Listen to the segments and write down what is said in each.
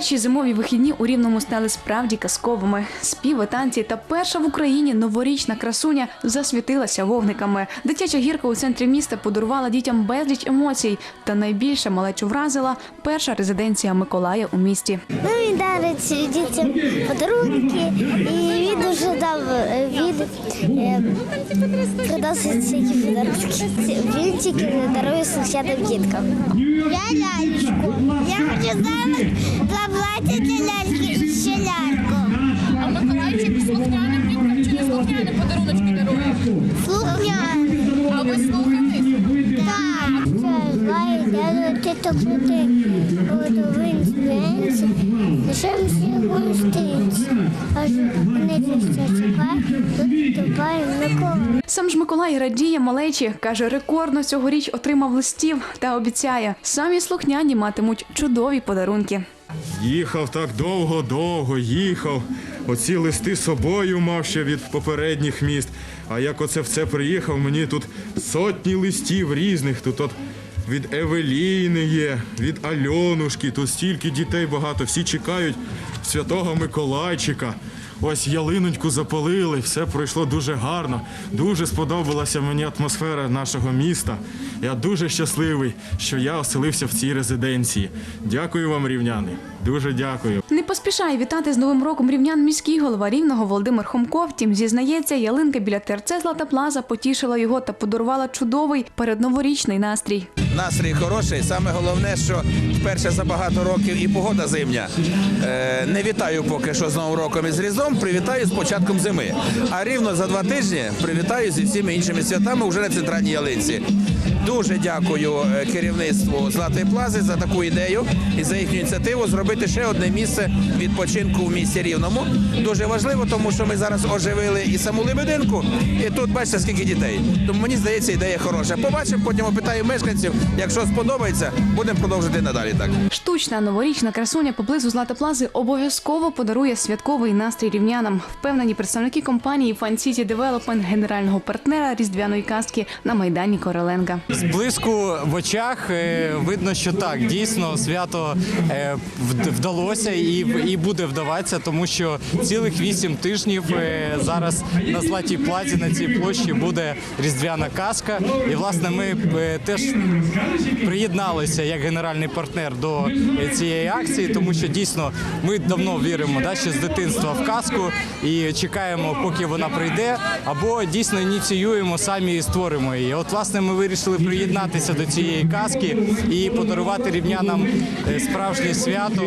Перші зимові вихідні у рівному стали справді казковими. Співи, танці та перша в Україні новорічна красуня засвітилася вогниками. Дитяча гірка у центрі міста подарувала дітям безліч емоцій. Та найбільше малечу вразила перша резиденція Миколая у місті. Ну, він дарить дітям подарунки, і він дуже дав е, він е, приносить ці подарунки. Він тільки не дарує случайним діткам. Я лялечку. Я хочу зараз слухняним подаруночки дарує? Слухняний. А ви слухаєте? Так. Буває, я ти так крутий. От він. Лише всі гостинці. Аж не чекає, тут тупає Микола. Сам ж Миколай радіє малечі, каже, рекордно цьогоріч отримав листів та обіцяє, самі слухняні матимуть чудові подарунки. Їхав так довго-довго, їхав. Оці листи собою мав ще від попередніх міст. А як оце в це приїхав, мені тут сотні листів різних. Тут от від Евеліни є, від Альонушки, тут стільки дітей багато. Всі чекають святого Миколайчика. Ось ялиноньку запалили, все пройшло дуже гарно. Дуже сподобалася мені атмосфера нашого міста. Я дуже щасливий, що я оселився в цій резиденції. Дякую вам, рівняни. Дуже дякую. Не поспішає вітати з Новим роком рівнян міський голова рівного Володимир Хомко. Втім, зізнається, ялинка біля ТРЦ Злата Плаза потішила його та подарувала чудовий передноворічний настрій. Настрій хороший. Саме головне, що вперше за багато років і погода зимня. Е, не вітаю поки що з Новим роком і з Різдвом, привітаю з початком зими. А рівно за два тижні привітаю зі всіми іншими святами вже на центральній ялинці. Дуже дякую е, керівництву Златої Плази за таку ідею і за їхню ініціативу зробити ще одне місце відпочинку в місті Рівному. Дуже важливо, тому що ми зараз оживили і саму Лебединку, і тут бачите, скільки дітей. Тому мені здається, ідея хороша. Побачимо, потім опитаю мешканців. Якщо сподобається, будемо продовжити надалі так. Штучна новорічна красуня поблизу Злата Плази обов'язково подарує святковий настрій рівнянам. Впевнені представники компанії Fan City Development, генерального партнера різдвяної казки на майдані Короленка. Зблиску в очах е, видно, що так дійсно свято е, вд- вдалося і, і буде вдаватися, тому що цілих вісім тижнів е, зараз на златій плазі на цій площі буде різдвяна казка. І власне ми е, теж приєдналися як генеральний партнер до цієї акції, тому що дійсно ми давно віримо, да, ще з дитинства в казку і чекаємо, поки вона прийде, або дійсно ініціюємо самі і створимо її. От власне ми вирішили приєднатися до цієї казки і подарувати рівнянам е, справжнє свято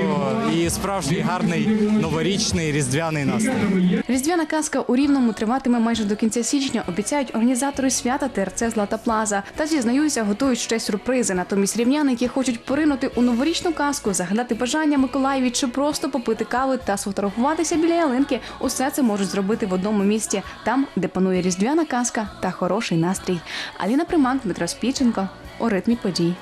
і справжній гарний новорічний різдвяний настрій. Різдвяна казка у Рівному триватиме майже до кінця січня. Обіцяють організатори свята ТРЦ Злата Плаза. Та зізнаються, готують ще сюрпризи. Натомість рівняни, які хочуть поринути у новорічну казку, загадати бажання Миколаєві чи просто попити кави та сфотографуватися біля ялинки. Усе це можуть зробити в одному місці, там, де панує різдвяна казка та хороший настрій. Аліна Примак, Дмитро Спіченко у ритмі подій.